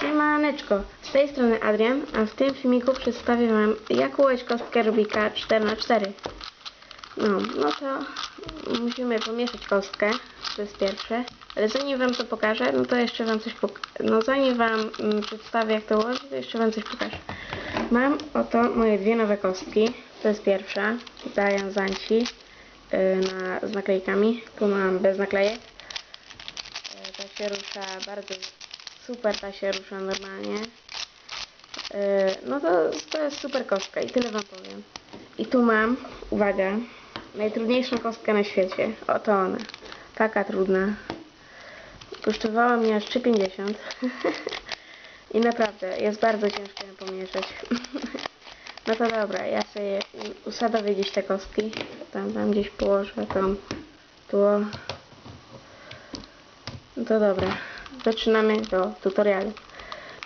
Siemaneczko, z tej strony Adrian, a w tym filmiku przedstawię Wam jak ułożyć kostkę Rubika 4x4. No, no to musimy pomieszać kostkę, to jest pierwsze. Ale zanim Wam to pokażę, no to jeszcze Wam coś. No zanim Wam mm, przedstawię jak to ułożyć, to jeszcze Wam coś pokażę. Mam oto moje dwie nowe kostki. To jest pierwsza, Zion Zanci yy, na, z naklejkami. Tu mam bez naklejek. Yy, ta się rusza bardzo super, ta się rusza normalnie. Yy, no to, to jest super kostka i tyle Wam powiem. I tu mam, uwaga, najtrudniejszą kostkę na świecie. Oto ona. Taka trudna. Kosztowała mnie aż 3,50. I naprawdę, jest bardzo ciężko ją pomieszać. no to dobra, ja sobie usadowię gdzieś te kostki. Tam, tam gdzieś położę tą, tu. No to dobra, zaczynamy do tutorialu.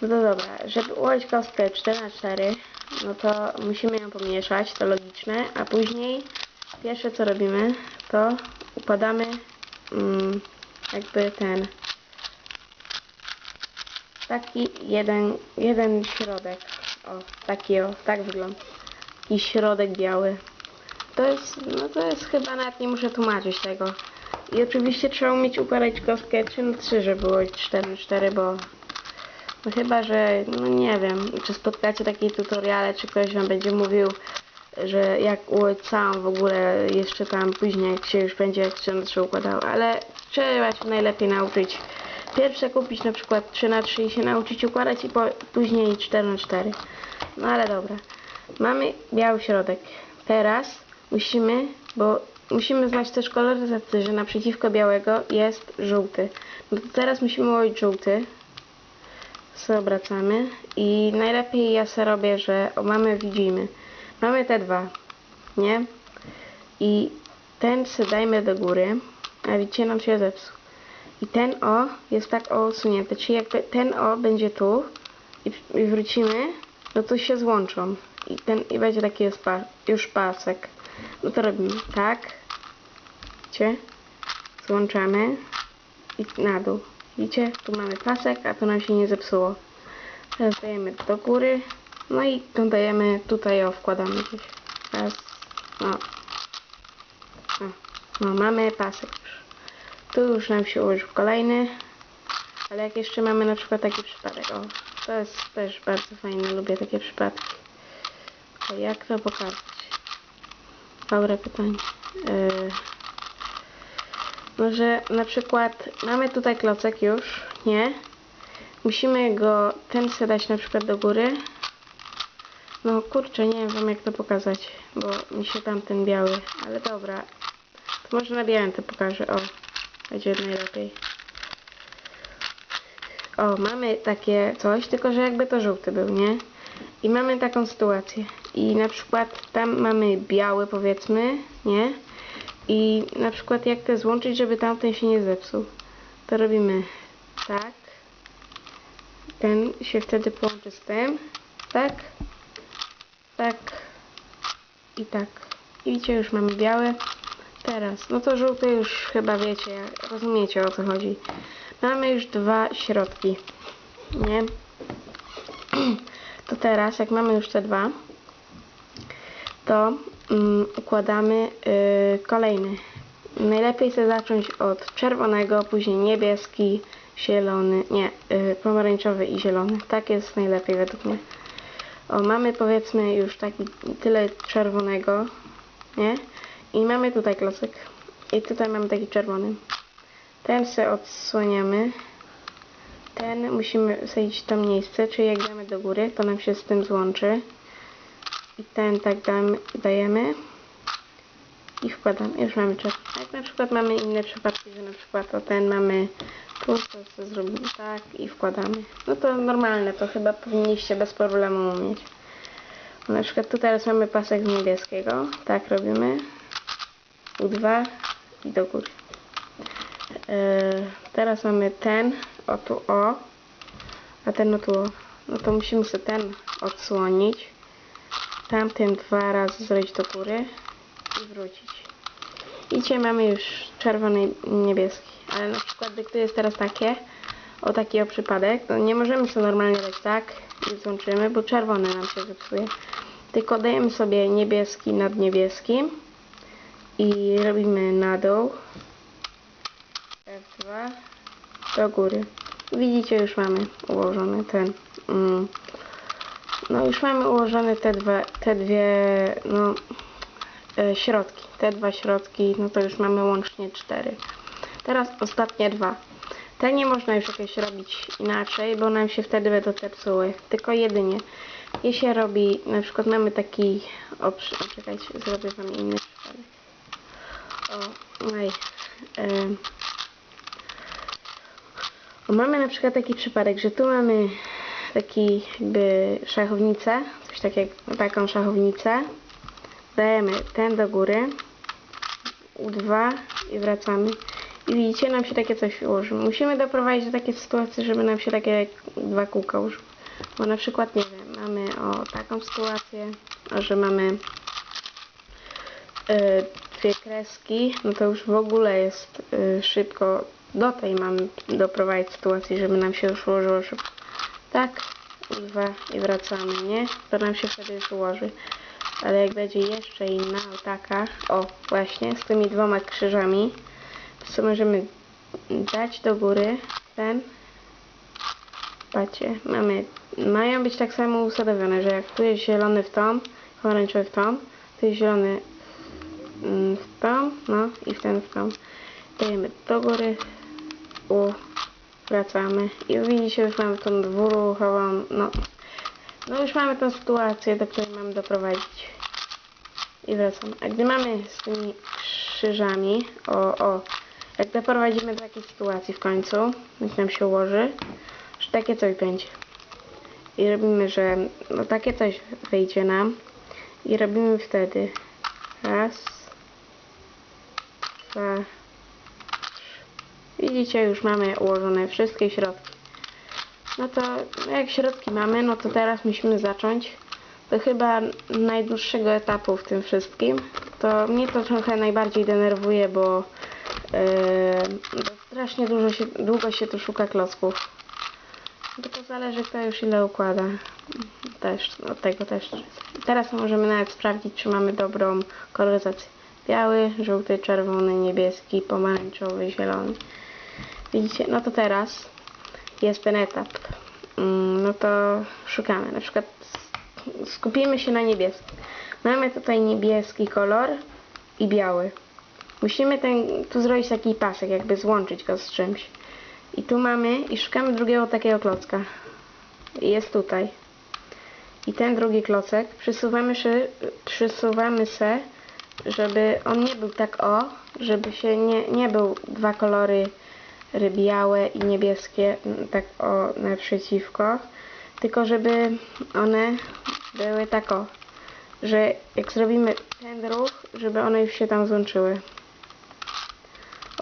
No to dobra, żeby ułożyć kostkę 4x4, no to musimy ją pomieszać, to logiczne, a później pierwsze co robimy, to układamy mm, jakby ten taki jeden, jeden środek. O, taki o, tak wygląda. I środek biały. To jest, no to jest chyba nawet nie muszę tłumaczyć tego. I oczywiście trzeba umieć układać kostkę 3 na 3, żeby było 4 na 4, bo no chyba, że no nie wiem, czy spotkacie takie tutoriale, czy ktoś wam będzie mówił, że jak ułożyć całą w ogóle jeszcze tam później, jak się już będzie 3 na 3 układał, ale trzeba się najlepiej nauczyć. Pierwsze kupić na przykład 3 na 3 i się nauczyć układać i po, później 4 na 4 No ale dobra. Mamy biały środek. Teraz musimy, bo musimy znać też koloryzację, że naprzeciwko białego jest żółty. No to teraz musimy ułożyć żółty. Se obracamy i najlepiej ja se robię, że o, mamy, widzimy. Mamy te dwa, nie? I ten se dajmy do góry, a widzicie, nam się zepsuł. I ten O jest tak o usunięty, czyli jakby ten O będzie tu i, i wrócimy, no to się złączą. I, ten, i będzie taki już, już pasek. No to robimy tak. Widzicie? Złączamy i na dół. Widzicie? Tu mamy pasek, a to nam się nie zepsuło. Teraz dajemy do góry. No i to dajemy tutaj o, wkładamy gdzieś. Raz. No. O. No, mamy pasek już. Tu już nam się ułożył kolejny. Ale jak jeszcze mamy na przykład taki przypadek. O, to jest też bardzo fajne. Lubię takie przypadki. To jak to pokazać? Dobre pytanie. Yy, może na przykład mamy tutaj klocek już, nie? Musimy go, ten dać na przykład do góry. No kurczę, nie wiem jak to pokazać, bo mi się tam ten biały, ale dobra. To może na białym to pokażę, o. Będzie najlepiej. O, mamy takie coś, tylko że jakby to żółty był, nie? I mamy taką sytuację. I na przykład tam mamy biały, powiedzmy, nie? I na przykład jak to złączyć, żeby tamten się nie zepsuł. To robimy tak. Ten się wtedy połączy z tym. Tak. Tak. I tak. I widzicie, już mamy białe. Teraz, no to żółty już chyba wiecie, rozumiecie o co chodzi. Mamy już dwa środki, nie? To teraz, jak mamy już te dwa, to układamy y, kolejny. Najlepiej sobie zacząć od czerwonego, później niebieski, zielony, nie, y, pomarańczowy i zielony. Tak jest najlepiej według mnie. O, mamy powiedzmy już taki tyle czerwonego, nie? I mamy tutaj klocek. I tutaj mamy taki czerwony. Ten se odsłaniamy. Ten musimy wsadzić w to miejsce, czyli jak damy do góry, to nam się z tym złączy. I ten tak dajemy. I wkładamy. Już mamy czerwony. Jak na przykład mamy inne przypadki, że na przykład o ten mamy tu, to zrobimy tak i wkładamy. No to normalne, to chyba powinniście bez problemu umieć. Na przykład tu teraz mamy pasek niebieskiego. Tak robimy. U2 i do góry. Yy, teraz mamy ten, o tu o, a ten o tu o. No to musimy sobie ten odsłonić. Tamten dwa razy zrobić do góry i wrócić. I dzisiaj mamy już czerwony niebieski. Ale na przykład gdy jest teraz takie, o taki o przypadek, to nie możemy sobie normalnie dać tak i złączymy, bo czerwony nam się zepsuje. Tylko dajemy sobie niebieski nad niebieskim i robimy na dół. F2 do góry. Widzicie, już mamy ułożony ten. Mm, no już mamy ułożone te dwa, te dwie, no e, środki. Te dwa środki, no to już mamy łącznie cztery. Teraz ostatnie dwa. Te nie można już jakieś robić inaczej, bo nam się wtedy będą zepsuły. Tylko jedynie. Je się robi, na przykład mamy taki, o, czekajcie, zrobię wam inny przypadek. O, em. O, mamy na przykład taki przypadek, że tu mamy taki jakby szachownicę, coś takiego, taką szachownicę. Dajemy ten do góry, U2 i wracamy. I widzicie, nam się takie coś ułoży. Musimy doprowadzić do takiej sytuacji, żeby nam się takie dwa kółka ułożyły. Bo na przykład, nie wiem, mamy o taką sytuację, że mamy y, dwie kreski, no to już w ogóle jest y, szybko. Do tej mamy doprowadzić sytuacji, żeby nam się już ułożyło szybko. Tak, dwa i wracamy, nie? To nam się wtedy już ułoży. Ale jak będzie jeszcze inna, taka, o właśnie, z tymi dwoma krzyżami, to możemy dać do góry ten. Patrzcie, mamy, mają być tak samo usadowione, że jak tu jest zielony w tą, pomarańczowy w tą, tu jest zielony mm, w tą, no i w ten w tą. Dajemy do góry, u, wracamy i widzicie, już mamy tą dwuruchową, no, no już mamy tą sytuację, do której mamy doprowadzić. I wracamy. A gdy mamy z tymi krzyżami, o, o, jak doprowadzimy do takiej sytuacji w końcu, jak nam się ułoży, że takie coś będzie. I robimy, że no takie coś wyjdzie nam i robimy wtedy raz, dwa. Widzicie, już mamy ułożone wszystkie środki. No to jak środki mamy, no to teraz musimy zacząć do chyba najdłuższego etapu w tym wszystkim. To mnie to trochę najbardziej denerwuje, bo yy, bo strasznie dużo się, długo się tu szuka klocków. Tylko zależy kto już ile układa. Też, od tego też. Teraz możemy nawet sprawdzić, czy mamy dobrą koloryzację. Biały, żółty, czerwony, niebieski, pomarańczowy, zielony. Widzicie? No to teraz jest ten etap. Mm, No to szukamy. Na przykład skupimy się na niebieskim. Mamy tutaj niebieski kolor i biały. Musimy ten, tu zrobić taki pasek, jakby złączyć go z czymś. I tu mamy, i szukamy drugiego takiego klocka. Jest tutaj. I ten drugi klocek przysuwamy się, przysuwamy se, żeby on nie był tak o, żeby się nie, nie był dwa kolory ry- białe i niebieskie mm, tak o naprzeciwko, tylko żeby one były tak o, że jak zrobimy ten ruch, żeby one się tam złączyły.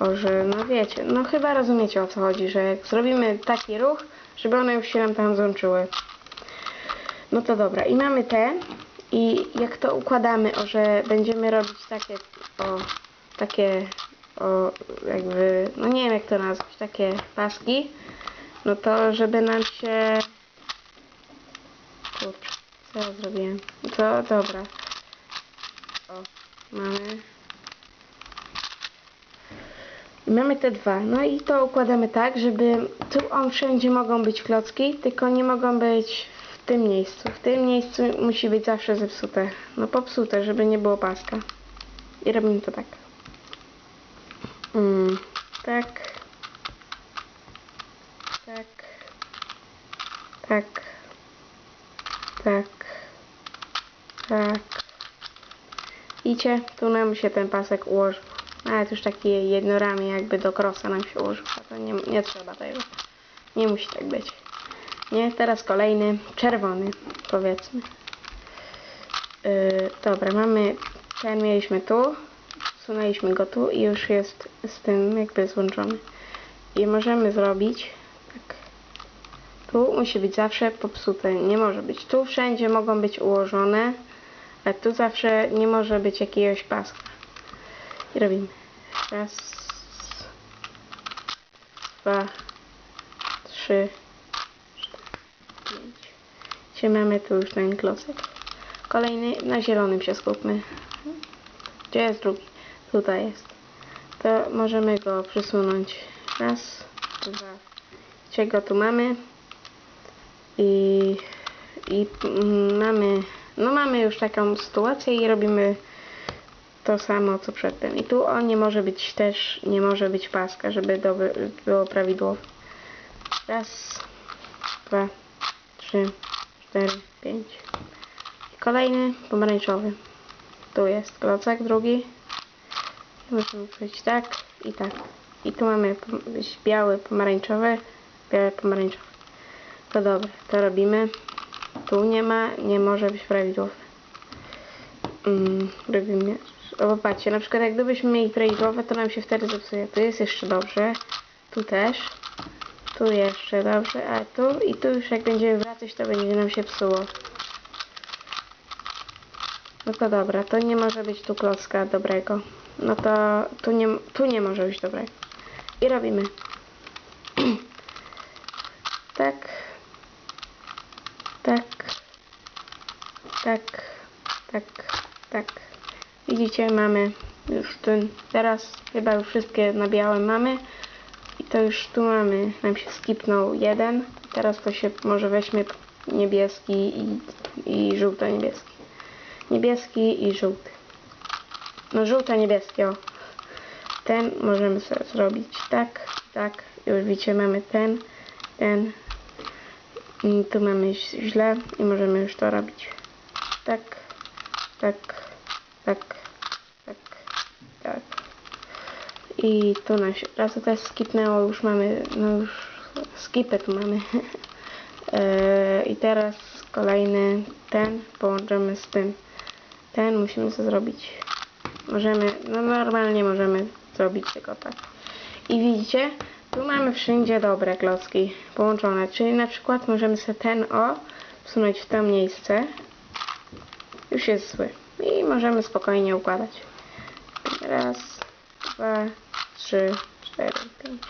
O, że no wiecie, no chyba rozumiecie o co chodzi, że jak zrobimy taki ruch, żeby one już się nam tam złączyły. No to dobra, i mamy te i jak to układamy, o, że będziemy robić takie, o, takie, o, jakby, no nie wiem jak to nazwać, takie paski, no to żeby nam się, kurczę, co ja zrobiłem, to dobra, o, mamy, i mamy te dwa, no i to układamy tak, żeby tu on wszędzie mogą być klocki, tylko nie mogą być w tym miejscu. W tym miejscu musi być zawsze zepsute, no popsute, żeby nie było paska. I robimy to tak. Mm, tak. Tak. Tak. Tak. Tak. Widzicie, tu nam się ten pasek ułożył. Nawet już taki jednoramię jakby do krosa nam się ułożył. To nie, nie trzeba tego. Nie musi tak być. Nie, teraz kolejny, czerwony, powiedzmy. Yy, dobra, mamy, ten mieliśmy tu, wsunęliśmy go tu i już jest z tym jakby złączony. I możemy zrobić tak. Tu musi być zawsze popsute, nie może być. Tu wszędzie mogą być ułożone, a tu zawsze nie może być jakiegoś paska. I robimy. Raz, dwa, trzy. cztery, pięć. Dzisiaj mamy tu już ten klocek. Kolejny, na zielonym się skupmy. Gdzie jest drugi? Tutaj jest. To możemy go przesunąć. Raz, dwa. Czego tu mamy? I, i mamy, no mamy już taką sytuację i robimy to samo co przedtem. I tu on nie może być też, nie może być paska, żeby było prawidłowo. Raz, dwa, trzy, cztery, pięć. I kolejny pomarańczowy. Tu jest klocek drugi. Możemy przejść tak i tak. I tu mamy biały, pomarańczowy, biały, pomarańczowy. To dobra, to robimy. Tu nie ma, nie może być prawidłowy. Mm, robimy. O, popatrzcie, na przykład jak gdybyśmy mieli prawidłowe, to nam się wtedy zepsuje. Tu jest jeszcze dobrze. Tu też. Tu jeszcze dobrze, a tu i tu już jak będziemy wracać, to będzie nam się psuło. No to dobra, to nie może być tu klocka dobrego. No to tu nie, tu nie może być dobrego. I robimy. tak. Tak. Tak. Tak. Tak. Widzicie, mamy już ten, teraz chyba już wszystkie na białym mamy. I to już tu mamy, nam się skipnął jeden. Teraz to się może weźmie niebieski i, i żółto-niebieski. Niebieski i żółty. No żółto-niebieski, o. Ten możemy sobie zrobić tak, tak. Już widzicie, mamy ten, ten. I tu mamy źle i możemy już to robić. Tak, tak, tak, tak, tak. I tu nam się też skipnęło, już mamy, no już skipę tu mamy. Eee, I teraz kolejny ten połączymy z tym. Ten musimy sobie zrobić. Możemy, no normalnie możemy zrobić tylko tak. I widzicie, tu mamy wszędzie dobre klocki połączone, czyli na przykład możemy sobie ten o wsunąć w to miejsce. Już jest zły. I możemy spokojnie układać. Raz, dwa, trzy, cztery, pięć.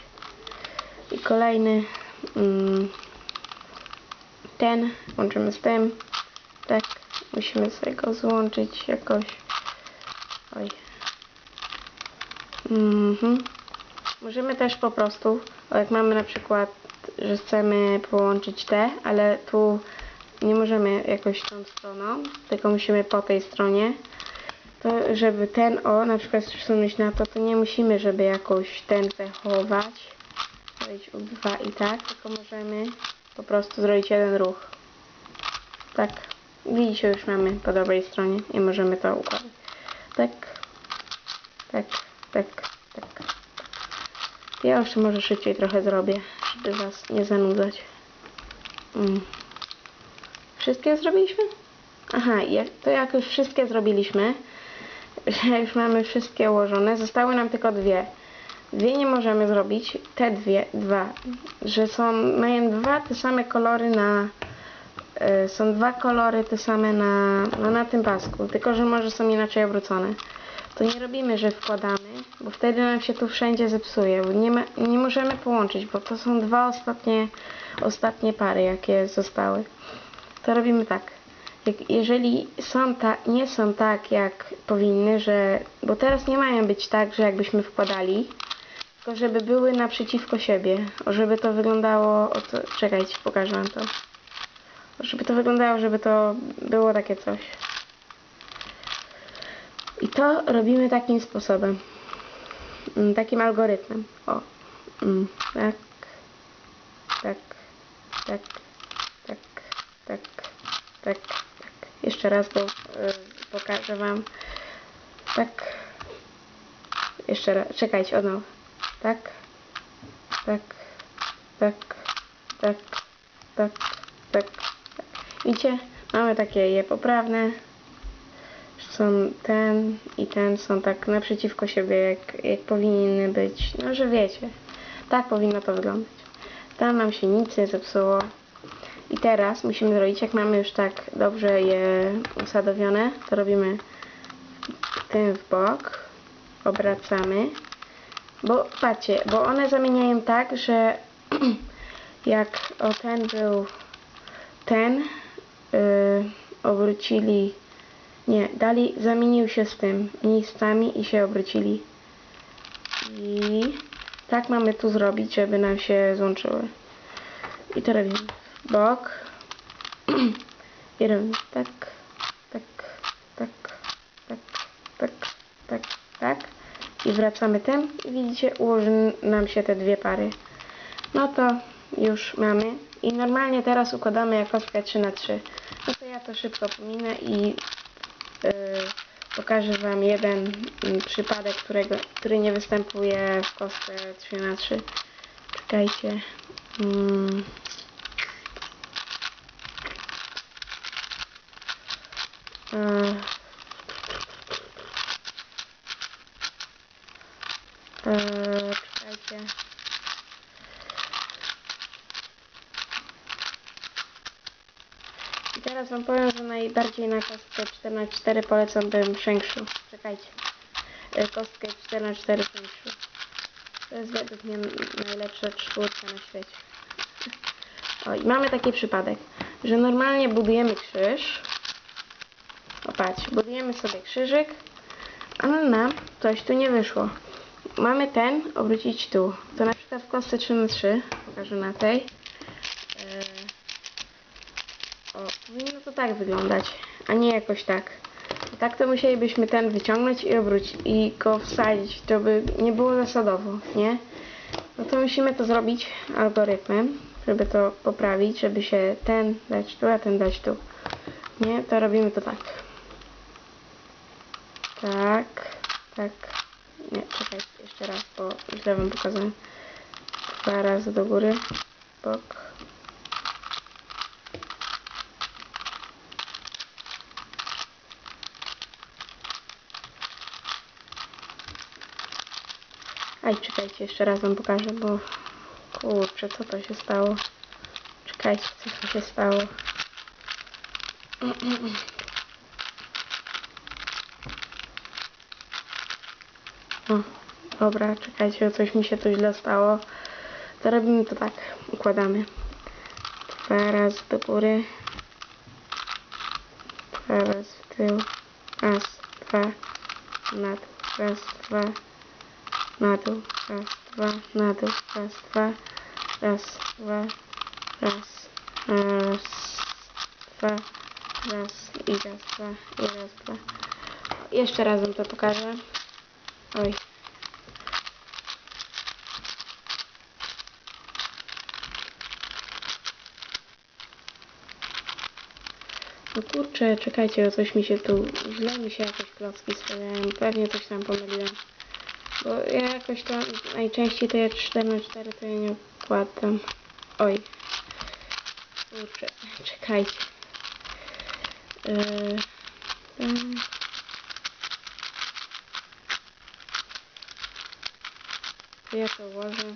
I kolejny mm, ten łączymy z tym. Tak, musimy sobie go złączyć jakoś. Oj. Mhm. Możemy też po prostu, jak mamy na przykład, że chcemy połączyć te, ale tu nie możemy jakoś tą stroną, tylko musimy po tej stronie. To żeby ten o na przykład przesunąć na to, to nie musimy, żeby jakoś ten zachować. Zrobić u dwa i tak, tylko możemy po prostu zrobić jeden ruch. Tak. Widzicie, już mamy po dobrej stronie i możemy to układać. Tak, tak, tak, tak. Ja jeszcze może szybciej trochę zrobię, żeby was nie zanudzać. Mm. Wszystkie zrobiliśmy? Aha, jak, to jak już wszystkie zrobiliśmy, że już mamy wszystkie ułożone, zostały nam tylko dwie. Dwie nie możemy zrobić, te dwie, dwa, że są, mają dwa te same kolory na, są dwa kolory te same na, no na tym pasku, tylko że może są inaczej obrócone. To nie robimy, że wkładamy, bo wtedy nam się tu wszędzie zepsuje, nie, ma, nie możemy połączyć, bo to są dwa ostatnie, ostatnie pary, jakie zostały. To robimy tak. Jak, jeżeli są ta, nie są tak, jak powinny, że, bo teraz nie mają być tak, że jakbyśmy wkładali, tylko żeby były naprzeciwko siebie, żeby to wyglądało, o to, czekajcie, pokażę wam to. Żeby to wyglądało, żeby to było takie coś. I to robimy takim sposobem. Mm, Takim algorytmem. O. Mm, Tak. Tak. Tak. Tak. Tak. Tak. Tak. Jeszcze raz, bo y, pokażę wam. Tak. Jeszcze raz. Czekajcie, od nowa. Tak. Tak. Tak. Tak. Tak. Tak. Widzicie? Mamy takie je poprawne są ten i ten są tak naprzeciwko siebie, jak, jak powinny być. No, że wiecie. Tak powinno to wyglądać. Tam nam się nic nie zepsuło. I teraz musimy zrobić, jak mamy już tak dobrze je usadowione, to robimy tym w bok, obracamy, bo patrzcie, bo one zamieniają tak, że jak o ten był ten, obrócili, nie, dali, zamienił się z tym miejscami i się obrócili. I tak mamy tu zrobić, żeby nam się złączyły. I to robimy w bok. I robimy tak, tak, tak, tak, tak, tak, tak. I wracamy tym i widzicie, ułoży nam się te dwie pary. No to już mamy. I normalnie teraz układamy jako kostkę 3 na 3 No to ja to szybko pominę i yy, pokażę Wam jeden mm, przypadek, którego, który nie występuje w kostce 3 na 3 Czekajcie. Mm. Yy. Yy, czekajcie. I teraz wam powiem, najbardziej na kostkę 4 na 4 polecam bym Shengshu. Czekajcie. E, Kostkę 4 na 4 Shengshu. To jest według mnie najlepsza czwórka na świecie. O, i mamy taki przypadek, że normalnie budujemy krzyż. O, patrz, budujemy sobie krzyżyk, ale nam coś tu nie wyszło. Mamy ten obrócić tu. To na przykład w kostce 3 na 3 pokażę na tej. O, powinno to tak wyglądać, a nie jakoś tak. Tak to musielibyśmy ten wyciągnąć i obrócić i go wsadzić, to by nie było zasadowo, nie? No to musimy to zrobić algorytmem, żeby to poprawić, żeby się ten dać tu, a ten dać tu. Nie? To robimy to tak. Tak, tak. Nie, czekaj, jeszcze raz, bo źle wam pokazałem. Dwa razy do góry, bok. Aj, czekajcie, jeszcze raz wam pokażę, bo kurczę, co to się stało? Czekajcie, co to się stało? O, dobra, czekajcie, coś mi się tu źle stało. To robimy to tak, układamy. Dwa razy do góry. Dwa razy w tył. Raz, dwa, na dół. Raz, dwa, na dół, raz, dwa, na dół, raz, dwa, raz, dwa, raz, raz, dwa, raz i raz, dwa, i raz, dwa. Jeszcze raz wam to pokażę. Oj. No kurczę, czekajcie, bo coś mi się tu, źle mi się jakieś klocki stawiają, pewnie coś tam pomyliłem. Bo ja jakoś to najczęściej to ja 4 na 4 to ja nie układam. Oj. Kurczę, czekajcie. Yy, ja to ułożę.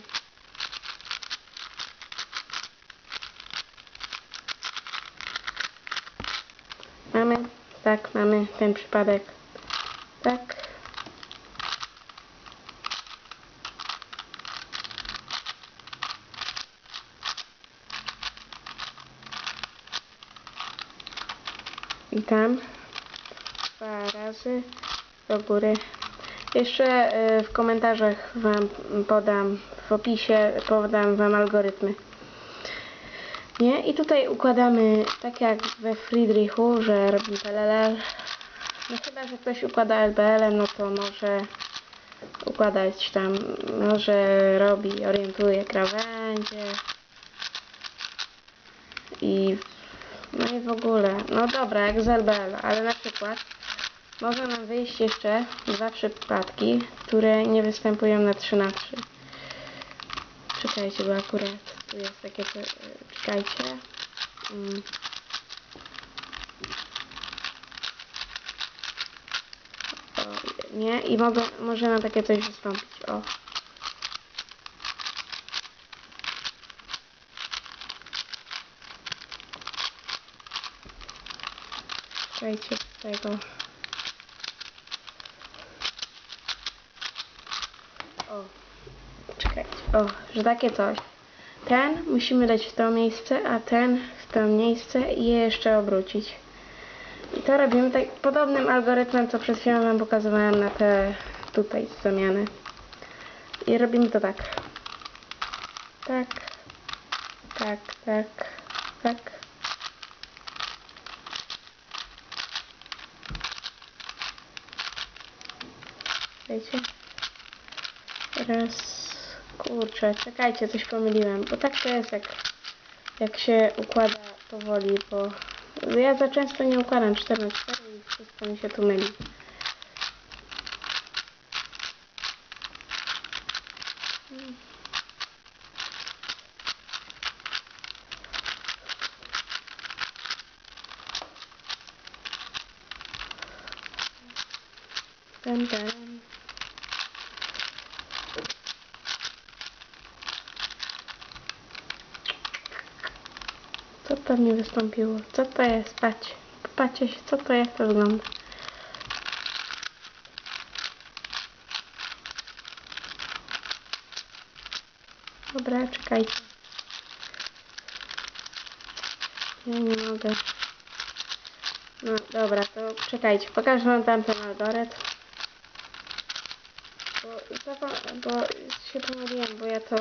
Mamy, tak, mamy ten przypadek. Tak. I tam dwa razy do góry. Jeszcze y, w komentarzach Wam podam, w opisie podam Wam algorytmy. Nie? I tutaj układamy tak jak we Friedrichu, że robimy LLL. No chyba, że ktoś układa LBL, no to może układać tam, może robi, orientuje krawędzie no i w ogóle, no dobra, jak z LBL, ale na przykład może nam wyjść jeszcze dwa przypadki, które nie występują na 3 na 3 Czekajcie, bo akurat tu jest takie, czekajcie. Mm. O, nie, i mogę, może na takie coś wystąpić, o. Czekajcie z tego. O, czekajcie, o, że takie coś. ten musimy dać w to miejsce, a ten w to miejsce i je jeszcze obrócić. I to robimy tak podobnym algorytmem, co przed chwilą Wam pokazywałem na te tutaj zamiany. I robimy to tak. Tak. Tak, tak, tak. Wiecie? Teraz... Kurczę, czekajcie, coś pomyliłem. Bo tak to jest, jak, jak się układa powoli, bo ja za często nie układam 4 na 4 i wszystko mi się tu myli. Ten, ten. Co tam mi Co to jest? Patrz. Popatrzcie się, co to jak to wygląda. Dobra, czekajcie. Ja nie mogę. No dobra, to czekajcie, pokażę wam tamten algorytm. Bo, bo się pomyliłem, bo ja to...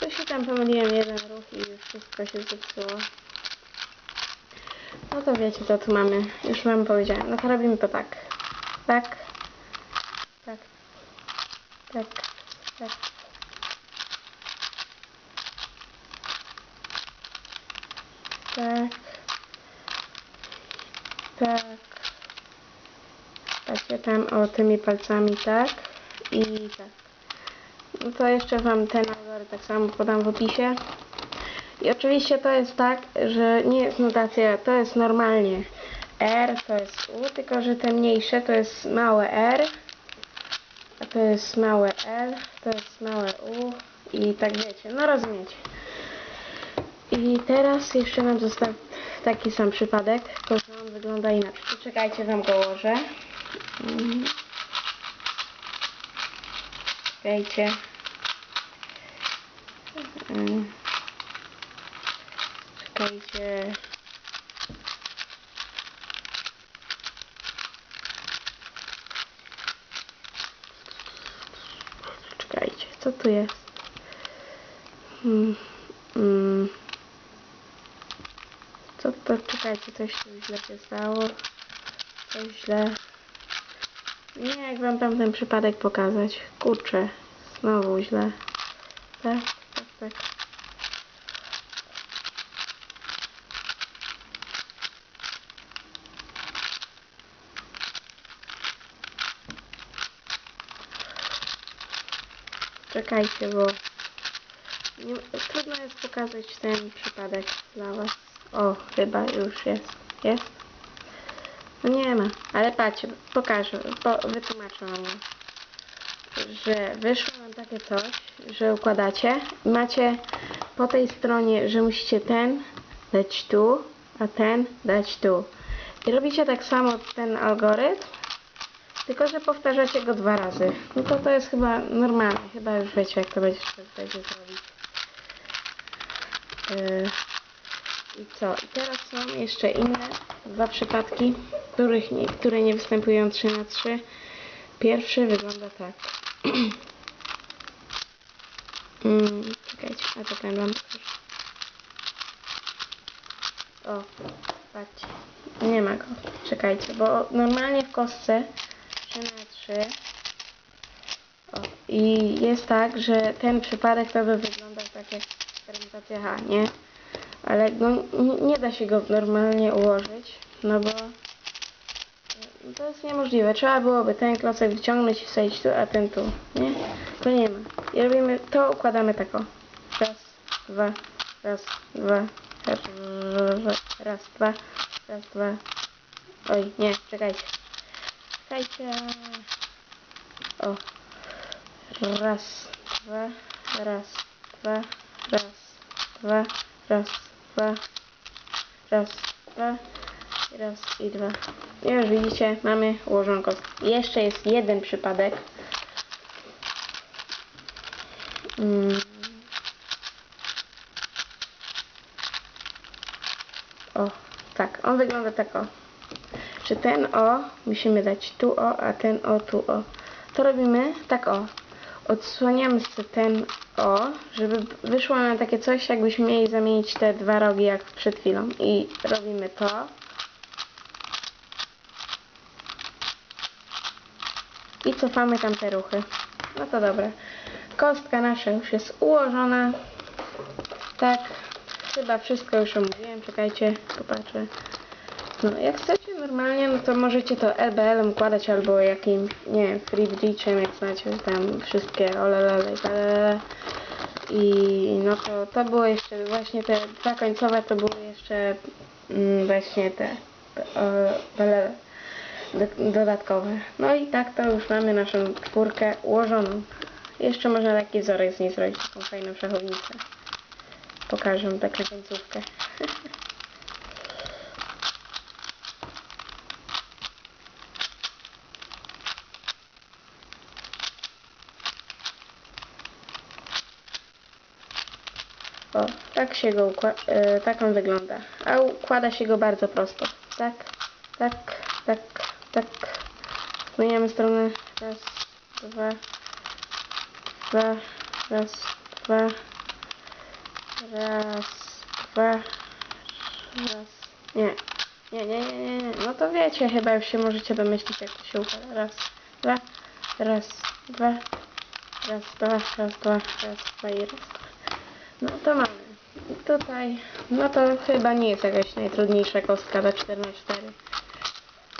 To się tam pomyliłem jeden ruch i wszystko się zepsuło. No to wiecie co tu mamy. Już wam powiedziałem. No to robimy to tak. Tak. Tak. Tak. Tak. Tak. Tak. Patrzcie tam o tymi palcami tak. I tak. No to jeszcze wam ten algorytm tak samo podam w opisie. I oczywiście to jest tak, że nie jest notacja, to jest normalnie R, to jest U, tylko że te mniejsze to jest małe R, a to jest małe L, to jest małe U i tak wiecie, no rozumiecie. I teraz jeszcze nam został taki sam przypadek, tylko że on wygląda inaczej. Poczekajcie, wam go ułożę. Mhm. Czekajcie. Mm. Czekajcie. Czekajcie, co tu jest? Hmm. Mm. Co to? Czekajcie, coś tu źle stało. Coś źle. Nie, jak wam tam ten przypadek pokazać. Kurczę, znowu źle. Tak, tak, tak. Czekajcie, bo nie, trudno jest pokazać ten przypadek dla was. O, chyba już jest. Jest? No nie ma, ale patrzcie, pokażę, po, wytłumaczę wam. Że wyszło wam takie coś, że układacie i macie po tej stronie, że musicie ten dać tu, a ten dać tu. I robicie tak samo ten algorytm, tylko że powtarzacie go dwa razy. No to to jest chyba normalne, chyba już wiecie jak to będzie, będzie zrobić. Yy. I co? I teraz są jeszcze inne dwa przypadki, których nie, które nie występują 3 na 3 Pierwszy wygląda tak. mm, czekajcie, a to ten wam pokażę. O, patrzcie. Nie ma go. Czekajcie, bo normalnie w kostce 3 na 3 o, i jest tak, że ten przypadek to by wyglądał tak jak permutacja H, nie? ale no, nie, da się go normalnie ułożyć, no bo no to jest niemożliwe. Trzeba byłoby ten klocek wyciągnąć i wsadzić tu, a ten tu, nie? To nie ma. I robimy, to układamy tak o. Raz, dwa, raz, dwa, raz, dwa, raz, dwa. Oj, nie, czekajcie. Witajcie. O. Raz, dwa, raz, dwa, raz, dwa, raz, dwa, raz, dwa, raz i dwa. Już widzicie, mamy ułożonko. Jeszcze jest jeden przypadek. Mm. O, tak, on wygląda tak o. Że ten o musimy dać tu o, a ten o tu o. To robimy tak o. Odsłaniamy sobie ten o, żeby wyszło nam takie coś, jakbyśmy mieli zamienić te dwa rogi jak przed chwilą. I robimy to. I cofamy tamte ruchy. No to dobra. Kostka nasza już jest ułożona. Tak. Chyba wszystko już omówiłem. Czekajcie, popatrzę. No, jak chcecie normalnie, no to możecie to LBL układać albo jakim, nie wiem, FreeBridge'em, jak znacie tam wszystkie olelele i talele. I no to, to było jeszcze, właśnie te dwa końcowe to były jeszcze mm, właśnie te e, dodatkowe. No i tak to już mamy naszą czwórkę ułożoną. Jeszcze można taki wzorek z niej zrobić, taką fajną szachownicę. Pokażę tak na końcówkę. O, tak się go układa, tak on wygląda. A układa się go bardzo prosto. Tak, tak, tak, tak. Zmieniamy stronę. Raz, dwa, dwa, raz, dwa, raz, dwa, raz. Nie, nie, nie, nie, nie, nie. No to wiecie, chyba już się możecie domyślić, jak to się układa. Raz, dwa, raz, dwa, raz, dwa, raz, dwa, raz, dwa i raz, dwa. No to mamy. Tutaj, no to chyba nie jest jakaś najtrudniejsza kostka do 4 na 4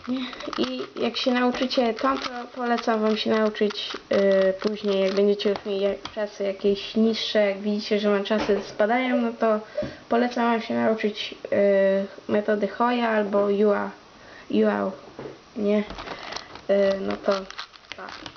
Nie? I jak się nauczycie tą, to polecam wam się nauczyć yy, później, jak będziecie już mieli czasy jakieś niższe, jak widzicie, że wam czasy spadają, no to polecam wam się nauczyć yy, metody Hoya albo UA. UA, nie? Yy, no to tak.